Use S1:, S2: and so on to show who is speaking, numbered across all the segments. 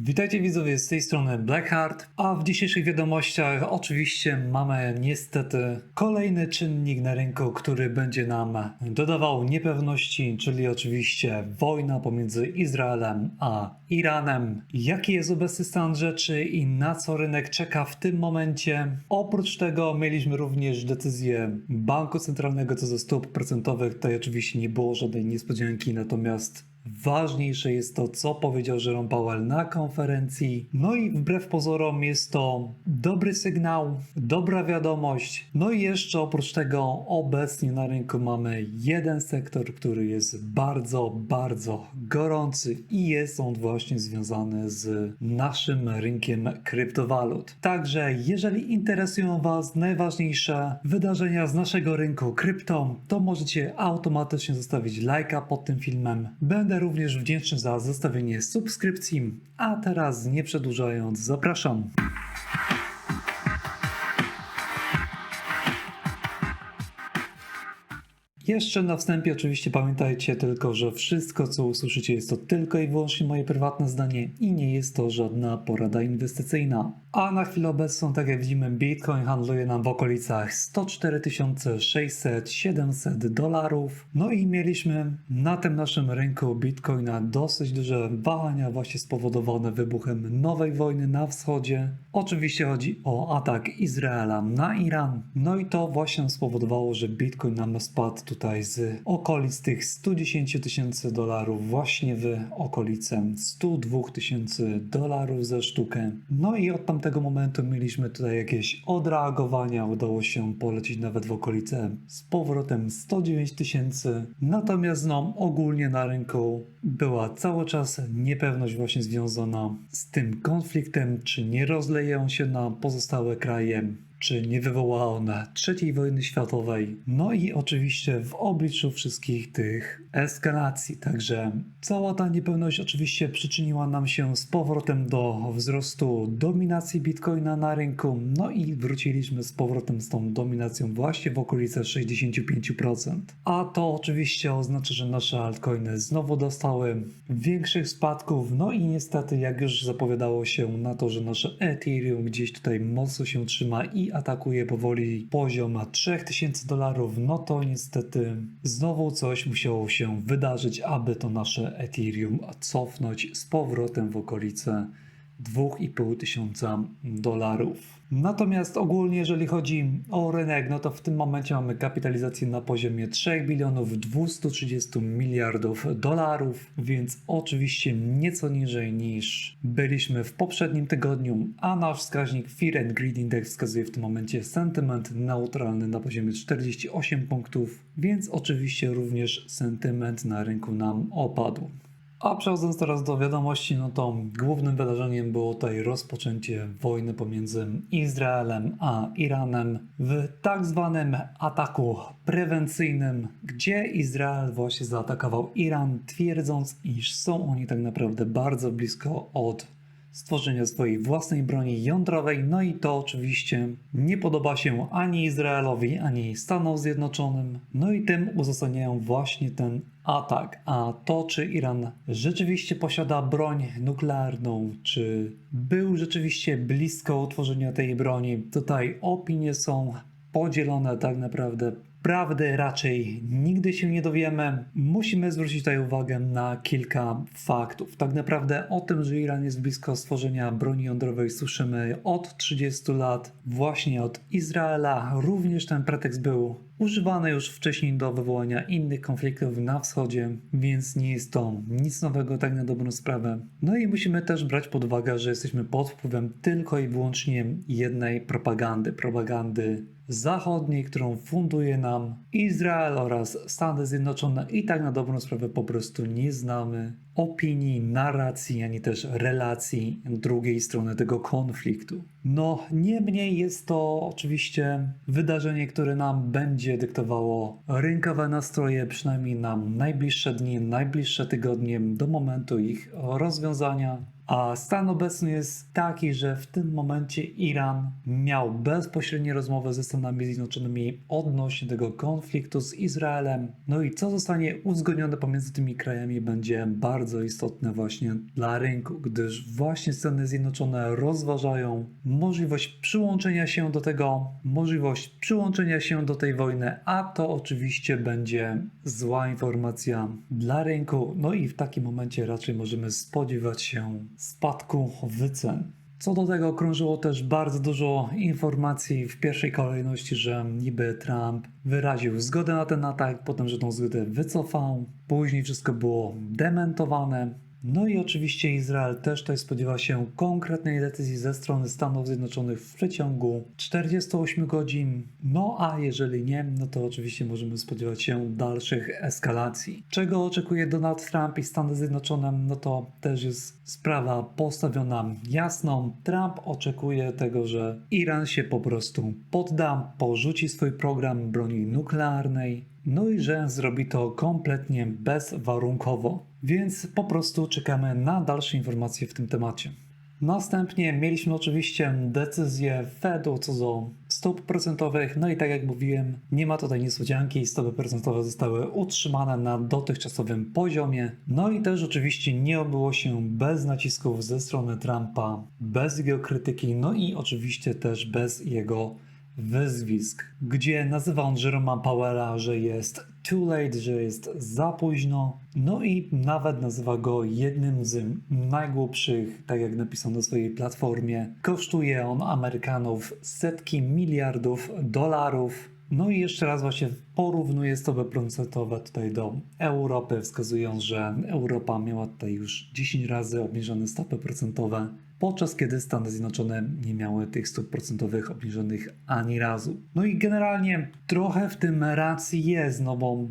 S1: Witajcie widzowie z tej strony Blackheart, a w dzisiejszych wiadomościach oczywiście mamy niestety kolejny czynnik na rynku, który będzie nam dodawał niepewności, czyli oczywiście wojna pomiędzy Izraelem a Iranem. Jaki jest obecny stan rzeczy i na co rynek czeka w tym momencie? Oprócz tego mieliśmy również decyzję Banku Centralnego co do stóp procentowych. Tutaj oczywiście nie było żadnej niespodzianki, natomiast Ważniejsze jest to, co powiedział Jerome Powell na konferencji. No i wbrew pozorom jest to dobry sygnał, dobra wiadomość. No i jeszcze oprócz tego obecnie na rynku mamy jeden sektor, który jest bardzo, bardzo gorący i jest on właśnie związany z naszym rynkiem kryptowalut. Także jeżeli interesują Was najważniejsze wydarzenia z naszego rynku krypto, to możecie automatycznie zostawić lajka pod tym filmem. Będę również wdzięczny za zostawienie subskrypcji. A teraz nie przedłużając, zapraszam. Jeszcze na wstępie oczywiście pamiętajcie tylko, że wszystko co usłyszycie jest to tylko i wyłącznie moje prywatne zdanie i nie jest to żadna porada inwestycyjna. A na chwilę obecną, tak jak widzimy, Bitcoin handluje nam w okolicach 104 600-700 dolarów. No i mieliśmy na tym naszym rynku Bitcoina dosyć duże wahania właśnie spowodowane wybuchem nowej wojny na wschodzie. Oczywiście chodzi o atak Izraela na Iran. No i to właśnie spowodowało, że Bitcoin nam spadł tutaj z okolic tych 110 tysięcy dolarów właśnie w okolice 102 tysięcy dolarów za sztukę. No i od tamtego momentu mieliśmy tutaj jakieś odreagowania. Udało się polecieć nawet w okolice z powrotem 109 tysięcy. Natomiast no, ogólnie na rynku była cały czas niepewność właśnie związana z tym konfliktem, czy nie rozleją się na pozostałe kraje czy nie wywoła ona III wojny światowej. No i oczywiście w obliczu wszystkich tych eskalacji. Także cała ta niepewność oczywiście przyczyniła nam się z powrotem do wzrostu dominacji bitcoina na rynku. No i wróciliśmy z powrotem z tą dominacją właśnie w okolice 65%. A to oczywiście oznacza, że nasze altcoiny znowu dostały większych spadków. No i niestety, jak już zapowiadało się na to, że nasze Ethereum gdzieś tutaj mocno się trzyma i atakuje powoli poziom 3000 dolarów, no to niestety znowu coś musiało się wydarzyć, aby to nasze Ethereum cofnąć z powrotem w okolice 2,5 tysiąca dolarów. Natomiast ogólnie, jeżeli chodzi o rynek, no to w tym momencie mamy kapitalizację na poziomie 3 bilionów 230 miliardów dolarów, więc oczywiście nieco niżej niż byliśmy w poprzednim tygodniu, a nasz wskaźnik Fear and Greed Index wskazuje w tym momencie sentyment neutralny na poziomie 48 punktów, więc oczywiście również sentyment na rynku nam opadł. A przechodząc teraz do wiadomości, no to głównym wydarzeniem było tutaj rozpoczęcie wojny pomiędzy Izraelem a Iranem w tak zwanym ataku prewencyjnym, gdzie Izrael właśnie zaatakował Iran, twierdząc, iż są oni tak naprawdę bardzo blisko od stworzenia swojej własnej broni jądrowej. No i to oczywiście nie podoba się ani Izraelowi, ani Stanom Zjednoczonym. No i tym uzasadniają właśnie ten atak. A to, czy Iran rzeczywiście posiada broń nuklearną, czy był rzeczywiście blisko utworzenia tej broni, tutaj opinie są podzielone tak naprawdę Prawdy raczej nigdy się nie dowiemy. Musimy zwrócić tutaj uwagę na kilka faktów. Tak naprawdę o tym, że Iran jest blisko stworzenia broni jądrowej słyszymy od 30 lat, właśnie od Izraela. Również ten pretekst był używany już wcześniej do wywołania innych konfliktów na wschodzie, więc nie jest to nic nowego tak na dobrą sprawę. No i musimy też brać pod uwagę, że jesteśmy pod wpływem tylko i wyłącznie jednej propagandy, propagandy zachodniej, którą funduje nam Izrael oraz Stany Zjednoczone i tak na dobrą sprawę po prostu nie znamy opinii, narracji, ani też relacji drugiej strony tego konfliktu. No, niemniej jest to oczywiście wydarzenie, które nam będzie dyktowało rynkowe nastroje, przynajmniej na najbliższe dni, najbliższe tygodnie, do momentu ich rozwiązania. A stan obecny jest taki, że w tym momencie Iran miał bezpośrednie rozmowy ze Stanami Zjednoczonymi odnośnie tego konfliktu z Izraelem. No i co zostanie uzgodnione pomiędzy tymi krajami będzie bardzo istotne właśnie dla rynku, gdyż właśnie Stany Zjednoczone rozważają możliwość przyłączenia się do tego, możliwość przyłączenia się do tej wojny, a to oczywiście będzie zła informacja dla rynku. No i w takim momencie raczej możemy spodziewać się spadku wycen. Co do tego krążyło też bardzo dużo informacji w pierwszej kolejności, że niby Trump wyraził zgodę na ten atak, potem, że tą zgodę wycofał, później wszystko było dementowane. No i oczywiście Izrael też tutaj spodziewa się konkretnej decyzji ze strony Stanów Zjednoczonych w przeciągu 48 godzin. No a jeżeli nie, no to oczywiście możemy spodziewać się dalszych eskalacji. Czego oczekuje Donald Trump i Stany Zjednoczone? No to też jest sprawa postawiona jasno. Trump oczekuje tego, że Iran się po prostu podda, porzuci swój program broni nuklearnej, no i że zrobi to kompletnie bezwarunkowo. Więc po prostu czekamy na dalsze informacje w tym temacie. Następnie mieliśmy oczywiście decyzję Fedu co do stóp procentowych. No i tak jak mówiłem, nie ma tutaj niespodzianki. Stopy procentowe zostały utrzymane na dotychczasowym poziomie. No i też oczywiście nie obyło się bez nacisków ze strony Trumpa, bez jego krytyki, no i oczywiście też bez jego wyzwisk, gdzie nazywa on Jeroma Powella, że jest too late, że jest za późno, no i nawet nazywa go jednym z najgłupszych, tak jak napisał na swojej platformie. Kosztuje on Amerykanów setki miliardów dolarów. No i jeszcze raz właśnie porównuje stopy procentowe tutaj do Europy, wskazując, że Europa miała tutaj już 10 razy obniżone stopy procentowe podczas kiedy Stany Zjednoczone nie miały tych stóp procentowych obniżonych ani razu. No i generalnie trochę w tym racji jest, no bo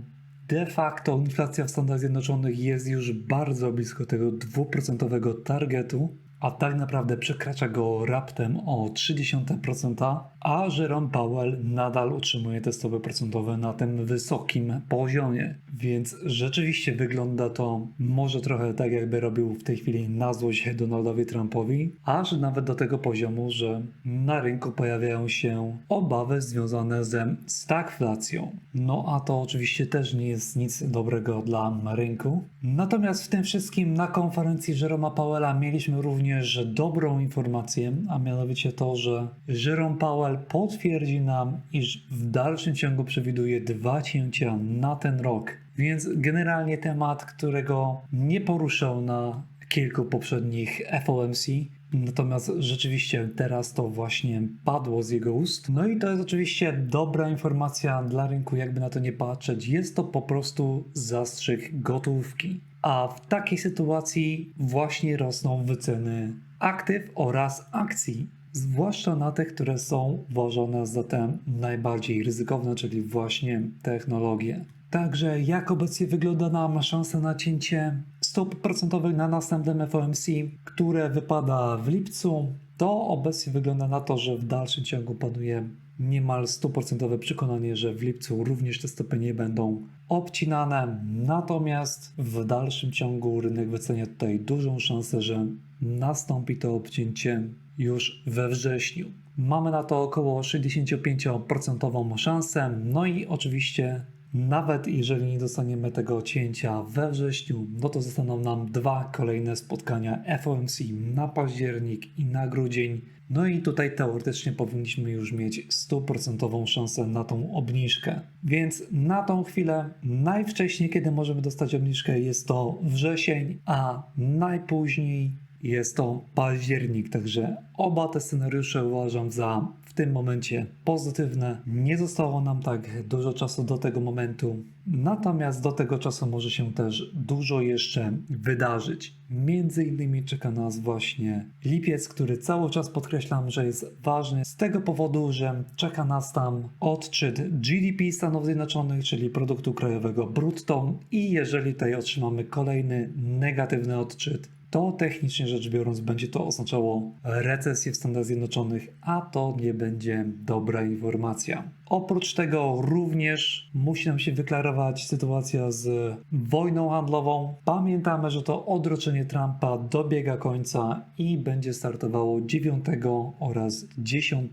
S1: de facto inflacja w Stanach Zjednoczonych jest już bardzo blisko tego dwuprocentowego targetu, a tak naprawdę przekracza go raptem o 0,3%, a Jerome Powell nadal utrzymuje te stopy procentowe na tym wysokim poziomie. Więc rzeczywiście wygląda to może trochę tak, jakby robił w tej chwili na złość Donaldowi Trumpowi, aż nawet do tego poziomu, że na rynku pojawiają się obawy związane ze stagflacją. No a to oczywiście też nie jest nic dobrego dla rynku. Natomiast w tym wszystkim na konferencji Jeroma Powella mieliśmy również dobrą informację, a mianowicie to, że Jerome Powell potwierdzi nam, iż w dalszym ciągu przewiduje dwa cięcia na ten rok. Więc generalnie temat, którego nie poruszał na kilku poprzednich FOMC, Natomiast rzeczywiście teraz to właśnie padło z jego ust. No i to jest oczywiście dobra informacja dla rynku, jakby na to nie patrzeć. Jest to po prostu zastrzyk gotówki. A w takiej sytuacji właśnie rosną wyceny aktyw oraz akcji. Zwłaszcza na te, które są uważane za te najbardziej ryzykowne, czyli właśnie technologie. Także jak obecnie wygląda nam szansa na cięcie stóp procentowych na następnym FOMC, które wypada w lipcu, to obecnie wygląda na to, że w dalszym ciągu panuje niemal 100% przekonanie, że w lipcu również te stopy nie będą obcinane. Natomiast w dalszym ciągu rynek wycenia tutaj dużą szansę, że nastąpi to obcięcie już we wrześniu. Mamy na to około 65% szansę. No i oczywiście nawet jeżeli nie dostaniemy tego cięcia we wrześniu, no to zostaną nam dwa kolejne spotkania FOMC na październik i na grudzień. No i tutaj teoretycznie powinniśmy już mieć 100% szansę na tą obniżkę. Więc na tą chwilę najwcześniej, kiedy możemy dostać obniżkę, jest to wrzesień, a najpóźniej jest to październik. Także oba te scenariusze uważam za tym momencie pozytywne. Nie zostało nam tak dużo czasu do tego momentu. Natomiast do tego czasu może się też dużo jeszcze wydarzyć. Między innymi czeka nas właśnie lipiec, który cały czas podkreślam, że jest ważny z tego powodu, że czeka nas tam odczyt GDP Stanów Zjednoczonych, czyli produktu krajowego brutto i jeżeli tutaj otrzymamy kolejny negatywny odczyt, to technicznie rzecz biorąc będzie to oznaczało recesję w Stanach Zjednoczonych, a to nie będzie dobra informacja. Oprócz tego również musi nam się wyklarować sytuacja z wojną handlową. Pamiętamy, że to odroczenie Trumpa dobiega końca i będzie startowało 9 oraz 10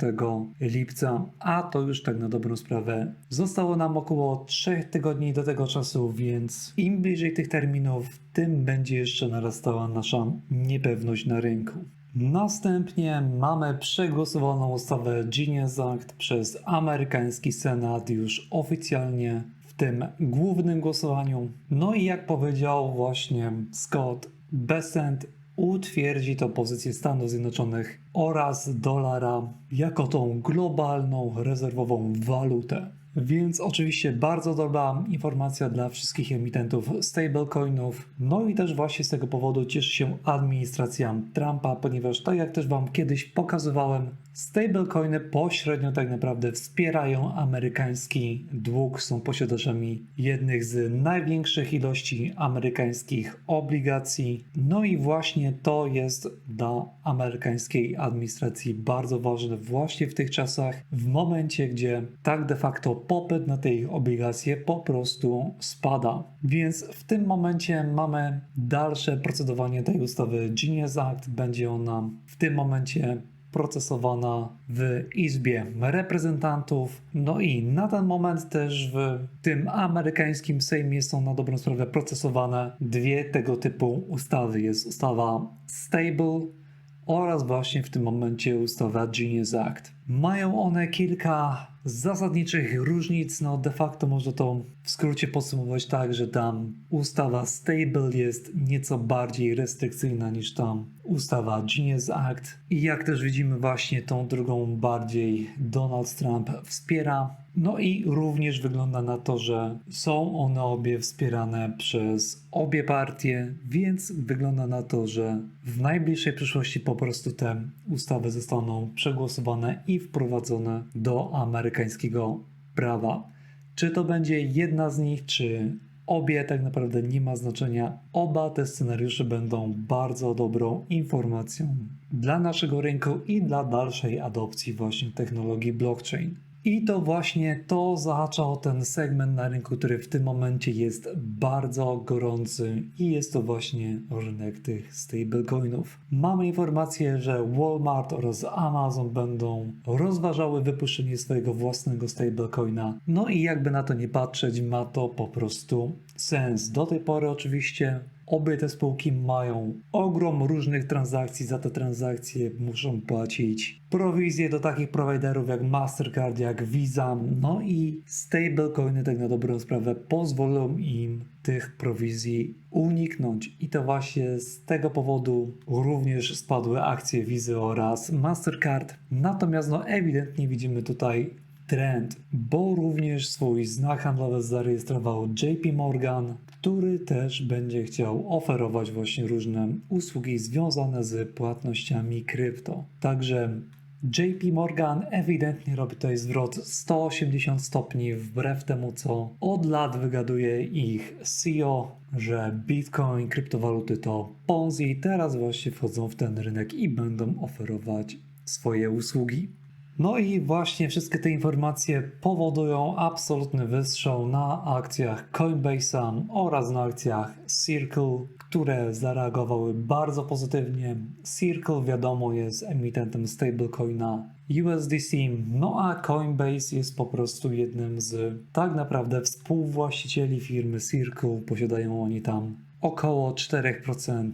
S1: lipca, a to już tak na dobrą sprawę zostało nam około 3 tygodni do tego czasu, więc im bliżej tych terminów, tym będzie jeszcze narastała nasza niepewność na rynku. Następnie mamy przegłosowaną ustawę Genius Act przez amerykański Senat już oficjalnie w tym głównym głosowaniu. No i jak powiedział właśnie Scott Bessent, utwierdzi to pozycję Stanów Zjednoczonych oraz dolara jako tą globalną rezerwową walutę. Więc oczywiście bardzo dobra informacja dla wszystkich emitentów stablecoinów. No i też właśnie z tego powodu cieszy się administracja Trumpa, ponieważ tak jak też Wam kiedyś pokazywałem, stablecoiny pośrednio tak naprawdę wspierają amerykański dług, są posiadaczami jednych z największych ilości amerykańskich obligacji. No i właśnie to jest dla amerykańskiej administracji bardzo ważne właśnie w tych czasach, w momencie, gdzie tak de facto popyt na te ich obligacje po prostu spada. Więc w tym momencie mamy dalsze procedowanie tej ustawy Genius Act. Będzie ona w tym momencie procesowana w Izbie Reprezentantów. No i na ten moment też w tym amerykańskim Sejmie są na dobrą sprawę procesowane dwie tego typu ustawy. Jest ustawa Stable oraz właśnie w tym momencie ustawa Genius Act. Mają one kilka zasadniczych różnic. No de facto można to w skrócie podsumować tak, że tam ustawa Stable jest nieco bardziej restrykcyjna niż tam ustawa Genius Act. I jak też widzimy właśnie tą drugą bardziej Donald Trump wspiera. No i również wygląda na to, że są one obie wspierane przez obie partie, więc wygląda na to, że w najbliższej przyszłości po prostu te ustawy zostaną przegłosowane i wprowadzone do amerykańskiego prawa. Czy to będzie jedna z nich, czy obie, tak naprawdę nie ma znaczenia. Oba te scenariusze będą bardzo dobrą informacją dla naszego rynku i dla dalszej adopcji właśnie technologii blockchain. I to właśnie to zahacza o ten segment na rynku, który w tym momencie jest bardzo gorący i jest to właśnie rynek tych stablecoinów. Mamy informację, że Walmart oraz Amazon będą rozważały wypuszczenie swojego własnego stablecoina. No i jakby na to nie patrzeć, ma to po prostu sens. Do tej pory oczywiście Obie te spółki mają ogrom różnych transakcji. Za te transakcje muszą płacić prowizje do takich prowajderów jak Mastercard, jak Visa. No i stablecoiny, tak na dobrą sprawę, pozwolą im tych prowizji uniknąć. I to właśnie z tego powodu również spadły akcje Visa oraz Mastercard. Natomiast no ewidentnie widzimy tutaj trend, bo również swój znak handlowy zarejestrował JP Morgan, który też będzie chciał oferować właśnie różne usługi związane z płatnościami krypto. Także JP Morgan ewidentnie robi tutaj zwrot 180 stopni wbrew temu, co od lat wygaduje ich CEO, że Bitcoin, kryptowaluty to Ponzi. Teraz właśnie wchodzą w ten rynek i będą oferować swoje usługi. No i właśnie wszystkie te informacje powodują absolutny wystrzał na akcjach Coinbase'a oraz na akcjach Circle, które zareagowały bardzo pozytywnie. Circle wiadomo jest emitentem stablecoina USDC, no a Coinbase jest po prostu jednym z tak naprawdę współwłaścicieli firmy Circle. Posiadają oni tam około 4%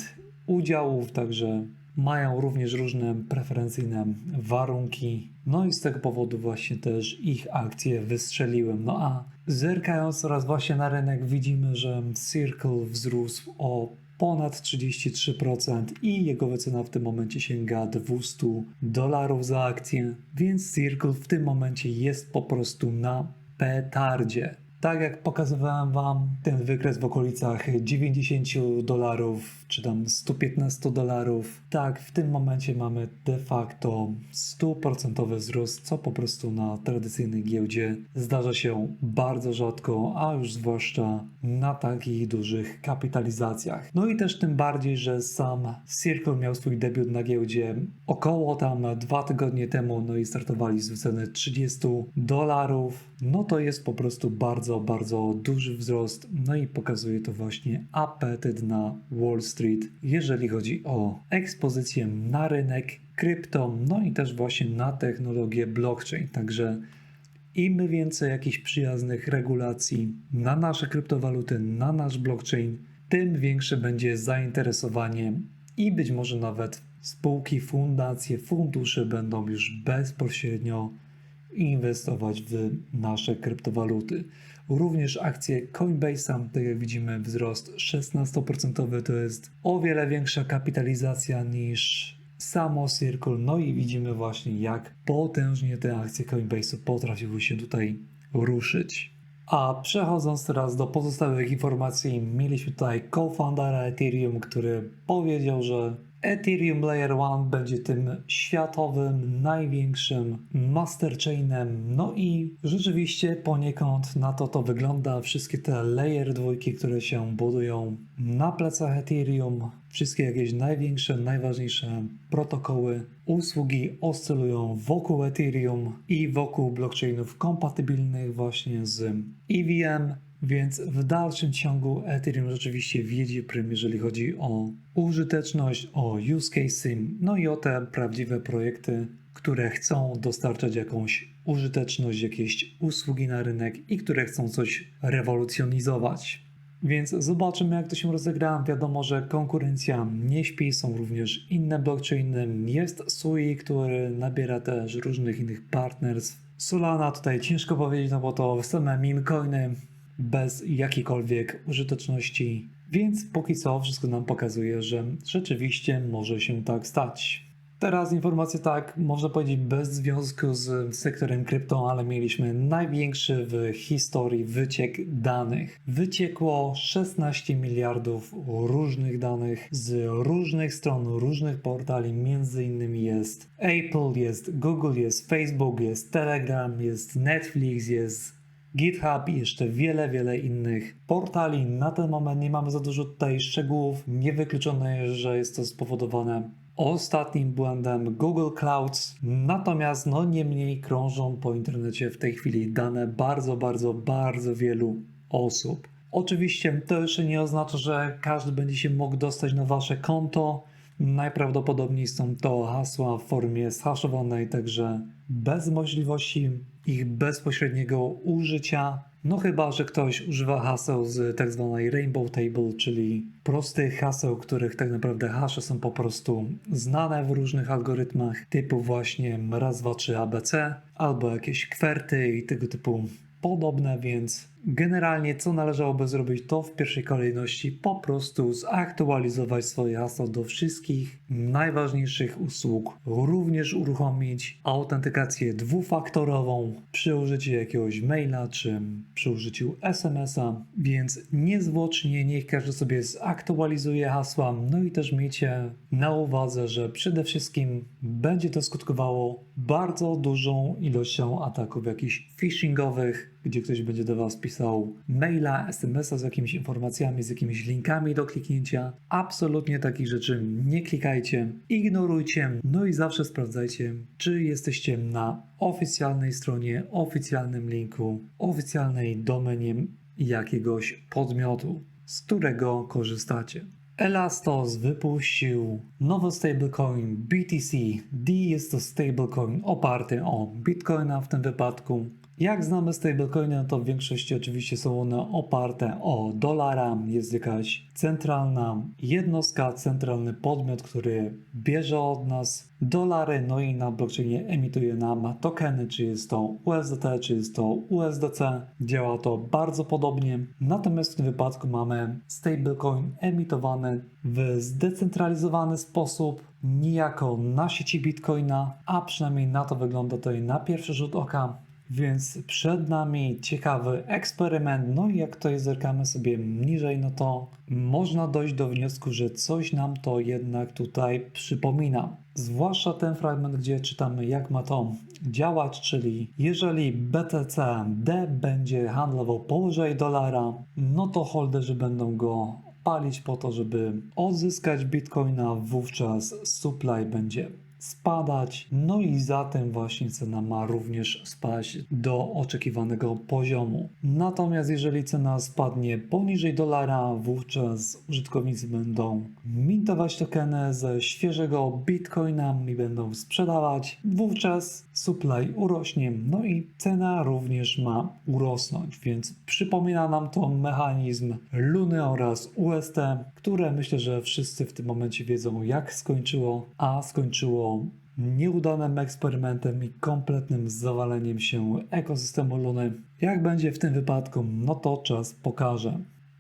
S1: udziałów, także mają również różne preferencyjne warunki. No i z tego powodu właśnie też ich akcje wystrzeliły. No a zerkając teraz właśnie na rynek widzimy, że Circle wzrósł o ponad 33% i jego wycena w tym momencie sięga 200 dolarów za akcję, więc Circle w tym momencie jest po prostu na petardzie. Tak jak pokazywałem Wam, ten wykres w okolicach 90 dolarów, czy tam 115 dolarów, tak, w tym momencie mamy de facto 100% wzrost, co po prostu na tradycyjnej giełdzie zdarza się bardzo rzadko, a już zwłaszcza na takich dużych kapitalizacjach. No i też tym bardziej, że sam Circle miał swój debiut na giełdzie około tam dwa tygodnie temu, no i startowali z wyceny 30 dolarów. No to jest po prostu bardzo, bardzo duży wzrost, no i pokazuje to właśnie apetyt na Wall Street, jeżeli chodzi o ekspozycję na rynek krypto, no i też właśnie na technologię blockchain. Także im więcej jakichś przyjaznych regulacji na nasze kryptowaluty, na nasz blockchain, tym większe będzie zainteresowanie i być może nawet spółki, fundacje, fundusze będą już bezpośrednio inwestować w nasze kryptowaluty. Również akcje Coinbase'a, tak jak widzimy, wzrost 16% to jest o wiele większa kapitalizacja niż samo Circle. No i widzimy właśnie, jak potężnie te akcje Coinbase'u potrafiły się tutaj ruszyć. A przechodząc teraz do pozostałych informacji, mieliśmy tutaj co-foundera Ethereum, który powiedział, że Ethereum Layer 1 będzie tym światowym, największym masterchainem. No i rzeczywiście poniekąd na to to wygląda. Wszystkie te Layer 2, które się budują na plecach Ethereum, wszystkie jakieś największe, najważniejsze protokoły, usługi oscylują wokół Ethereum i wokół blockchainów kompatybilnych właśnie z EVM. Więc w dalszym ciągu Ethereum rzeczywiście wiedzie prym, jeżeli chodzi o użyteczność, o use case, no i o te prawdziwe projekty, które chcą dostarczać jakąś użyteczność, jakieś usługi na rynek i które chcą coś rewolucjonizować. Więc zobaczymy, jak to się rozegra. Wiadomo, że konkurencja nie śpi, są również inne blockchainy. Jest Sui, który nabiera też różnych innych partnerstw. Solana tutaj ciężko powiedzieć, no bo to same meme coiny, bez jakiejkolwiek użyteczności. Więc póki co wszystko nam pokazuje, że rzeczywiście może się tak stać. Teraz informacje tak, można powiedzieć bez związku z sektorem krypto, ale mieliśmy największy w historii wyciek danych. Wyciekło 16 miliardów różnych danych z różnych stron, różnych portali, między innymi jest Apple, jest Google, jest Facebook, jest Telegram, jest Netflix, jest GitHub i jeszcze wiele, wiele innych portali. Na ten moment nie mamy za dużo tutaj szczegółów. Niewykluczone jest, że jest to spowodowane ostatnim błędem Google Clouds. Natomiast no niemniej krążą po internecie w tej chwili dane bardzo, bardzo, bardzo wielu osób. Oczywiście to jeszcze nie oznacza, że każdy będzie się mógł dostać na wasze konto. Najprawdopodobniej są to hasła w formie zhaszowanej, także bez możliwości ich bezpośredniego użycia. No chyba, że ktoś używa haseł z tak zwanej Rainbow Table, czyli prostych haseł, których tak naprawdę hasze są po prostu znane w różnych algorytmach, typu właśnie raz, dwa, trzy ABC, albo jakieś kwerty i tego typu podobne, więc generalnie co należałoby zrobić, to w pierwszej kolejności po prostu zaktualizować swoje hasło do wszystkich najważniejszych usług, również uruchomić autentykację dwufaktorową przy użyciu jakiegoś maila czy przy użyciu SMS-a, więc niezwłocznie niech każdy sobie zaktualizuje hasła, no i też miejcie na uwadze, że przede wszystkim będzie to skutkowało bardzo dużą ilością ataków jakichś phishingowych, gdzie ktoś będzie do Was pisał maila, SMS-a z jakimiś informacjami, z jakimiś linkami do kliknięcia. Absolutnie takich rzeczy nie klikajcie, ignorujcie, no i zawsze sprawdzajcie, czy jesteście na oficjalnej stronie, oficjalnym linku, oficjalnej domenie jakiegoś podmiotu, z którego korzystacie. Elastos wypuścił nowy stablecoin BTC. D jest to stablecoin oparty o Bitcoina w tym wypadku. Jak znamy stablecoiny, to w większości oczywiście są one oparte o dolara. Jest jakaś centralna jednostka, centralny podmiot, który bierze od nas dolary, no i na blockchainie emituje nam tokeny, czy jest to USDT, czy jest to USDC. Działa to bardzo podobnie. Natomiast w tym wypadku mamy stablecoin emitowany w zdecentralizowany sposób, niejako na sieci Bitcoina, a przynajmniej na to wygląda to na pierwszy rzut oka. Więc przed nami ciekawy eksperyment. No i jak to zerkamy sobie niżej, no to można dojść do wniosku, że coś nam to jednak tutaj przypomina. Zwłaszcza ten fragment, gdzie czytamy, jak ma to działać, czyli jeżeli BTC-D będzie handlował powyżej dolara, no to holderzy będą go palić po to, żeby odzyskać bitcoina, wówczas supply będzie spadać, no i za tym właśnie cena ma również spaść do oczekiwanego poziomu. Natomiast jeżeli cena spadnie poniżej dolara, wówczas użytkownicy będą mintować tokeny ze świeżego bitcoina i będą sprzedawać, wówczas supply urośnie, no i cena również ma urosnąć, więc przypomina nam to mechanizm Luny oraz UST, które myślę, że wszyscy w tym momencie wiedzą jak skończyło, a skończyło nieudanym eksperymentem i kompletnym zawaleniem się ekosystemu Luny. Jak będzie w tym wypadku, no to czas pokaże.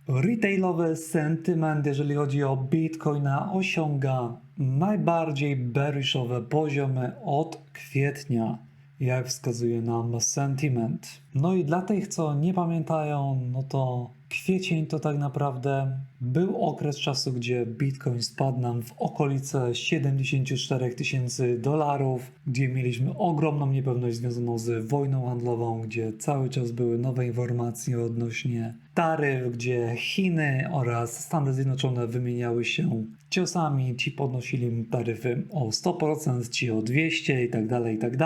S1: Retailowy sentyment, jeżeli chodzi o Bitcoina, osiąga najbardziej bearishowe poziomy od kwietnia, jak wskazuje nam sentiment. No i dla tych, co nie pamiętają, no to kwiecień to tak naprawdę był okres czasu, gdzie Bitcoin spadł nam w okolice 74 tysięcy dolarów, gdzie mieliśmy ogromną niepewność związaną z wojną handlową, gdzie cały czas były nowe informacje odnośnie taryf, gdzie Chiny oraz Stany Zjednoczone wymieniały się ciosami, ci podnosili taryfy o 100%, ci o 200 i tak dalej, i tak.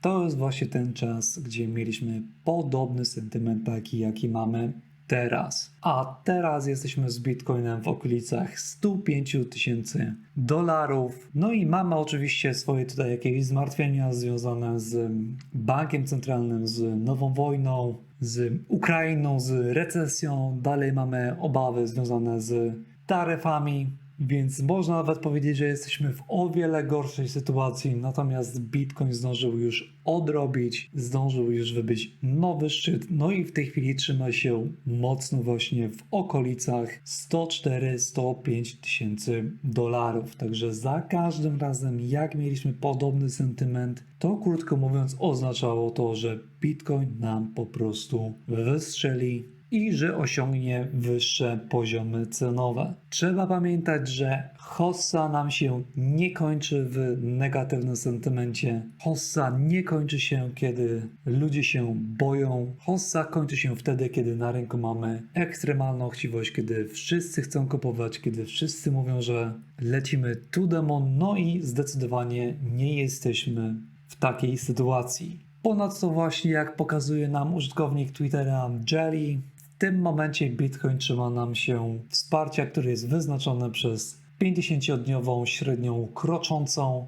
S1: To jest właśnie ten czas, gdzie mieliśmy podobny sentyment taki, jaki mamy teraz. A teraz jesteśmy z Bitcoinem w okolicach 105 tysięcy dolarów. No i mamy oczywiście swoje tutaj jakieś zmartwienia związane z bankiem centralnym, z nową wojną, z Ukrainą, z recesją. Dalej mamy obawy związane z taryfami. Więc można nawet powiedzieć, że jesteśmy w o wiele gorszej sytuacji, natomiast Bitcoin zdążył już odrobić, zdążył już wybyć nowy szczyt, no i w tej chwili trzyma się mocno właśnie w okolicach 104-105 tysięcy dolarów. Także za każdym razem, jak mieliśmy podobny sentyment, to krótko mówiąc oznaczało to, że Bitcoin nam po prostu wystrzeli i że osiągnie wyższe poziomy cenowe. Trzeba pamiętać, że hossa nam się nie kończy w negatywnym sentymencie. Hossa nie kończy się, kiedy ludzie się boją. Hossa kończy się wtedy, kiedy na rynku mamy ekstremalną chciwość, kiedy wszyscy chcą kupować, kiedy wszyscy mówią, że lecimy to demon, no i zdecydowanie nie jesteśmy w takiej sytuacji. Ponadto właśnie jak pokazuje nam użytkownik Twittera Jelly, tym momencie Bitcoin trzyma nam się wsparcia, które jest wyznaczone przez 50-dniową średnią kroczącą.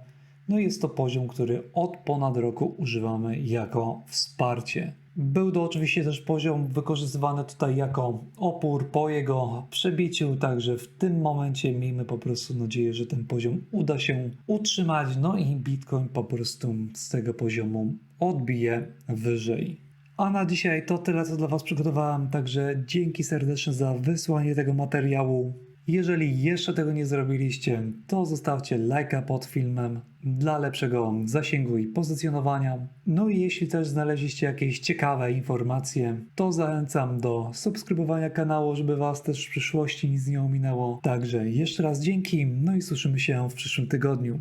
S1: No jest to poziom, który od ponad roku używamy jako wsparcie. Był to oczywiście też poziom wykorzystywany tutaj jako opór po jego przebiciu, także w tym momencie miejmy po prostu nadzieję, że ten poziom uda się utrzymać, no i Bitcoin po prostu z tego poziomu odbije wyżej. A na dzisiaj to tyle, co dla Was przygotowałem, także dzięki serdecznie za wysłanie tego materiału. Jeżeli jeszcze tego nie zrobiliście, to zostawcie lajka pod filmem dla lepszego zasięgu i pozycjonowania. No i jeśli też znaleźliście jakieś ciekawe informacje, to zachęcam do subskrybowania kanału, żeby Was też w przyszłości nic nie ominęło. Także jeszcze raz dzięki, no i słyszymy się w przyszłym tygodniu.